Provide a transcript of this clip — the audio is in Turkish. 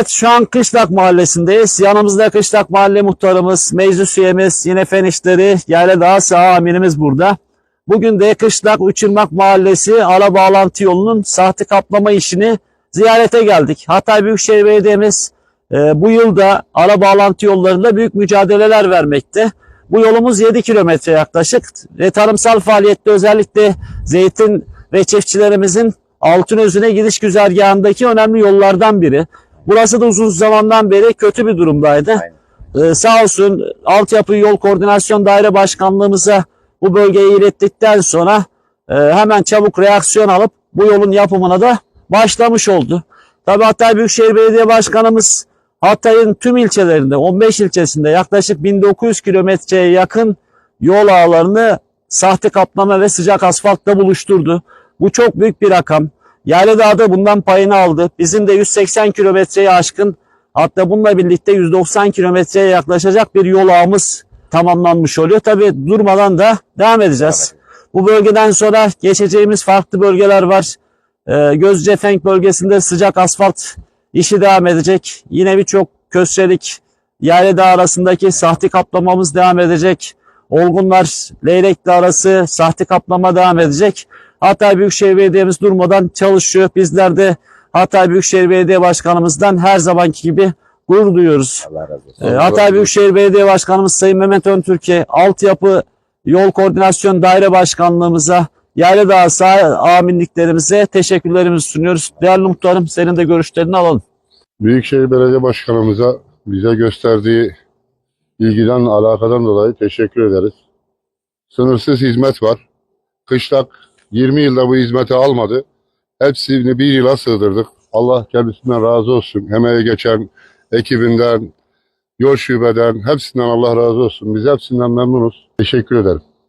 Evet şu an Kışlak Mahallesi'ndeyiz. Yanımızda Kışlak Mahalle Muhtarımız, meclis üyemiz, yine fen işleri, Yayla Dağı Saha Amirimiz burada. Bugün de Kışlak Uçurmak Mahallesi ara bağlantı yolunun sahte kaplama işini ziyarete geldik. Hatay Büyükşehir Belediye'miz e, bu yılda ara bağlantı yollarında büyük mücadeleler vermekte. Bu yolumuz 7 kilometre yaklaşık ve tarımsal faaliyette özellikle zeytin ve çiftçilerimizin Altınözü'ne gidiş güzergahındaki önemli yollardan biri. Burası da uzun zamandan beri kötü bir durumdaydı. Ee, sağ olsun Altyapı Yol Koordinasyon Daire Başkanlığımıza bu bölgeyi ilettikten sonra e, hemen çabuk reaksiyon alıp bu yolun yapımına da başlamış oldu. Tabii Hatay Büyükşehir Belediye Başkanımız Hatay'ın tüm ilçelerinde 15 ilçesinde yaklaşık 1900 kilometreye yakın yol ağlarını sahte kaplama ve sıcak asfaltla buluşturdu. Bu çok büyük bir rakam. Yayladağ'da bundan payını aldı. Bizim de 180 kilometreye aşkın hatta bununla birlikte 190 kilometreye yaklaşacak bir yol ağımız tamamlanmış oluyor. Tabii durmadan da devam edeceğiz. Bu bölgeden sonra geçeceğimiz farklı bölgeler var. Ee, Gözcefenk bölgesinde sıcak asfalt işi devam edecek. Yine birçok köstrelik Yayladağ arasındaki sahte kaplamamız devam edecek. Olgunlar Leylekli arası sahte kaplama devam edecek. Hatay Büyükşehir Belediye'miz durmadan çalışıyor. Bizler de Hatay Büyükşehir Belediye Başkanımızdan her zamanki gibi gurur duyuyoruz. Allah razı olsun. Ee, Hatay Büyükşehir Belediye Başkanımız Sayın Mehmet Öntürk'e, Altyapı Yol Koordinasyon Daire Başkanlığımıza, Yayladağ Sağ Aminliklerimize teşekkürlerimizi sunuyoruz. Değerli muhtarım senin de görüşlerini alalım. Büyükşehir Belediye Başkanımıza bize gösterdiği ilgiden, alakadan dolayı teşekkür ederiz. Sınırsız hizmet var. Kışlak 20 yılda bu hizmeti almadı. Hepsini bir yıla sığdırdık. Allah kendisinden razı olsun. Emeği geçen ekibinden, yol şubeden, hepsinden Allah razı olsun. Biz hepsinden memnunuz. Teşekkür ederim.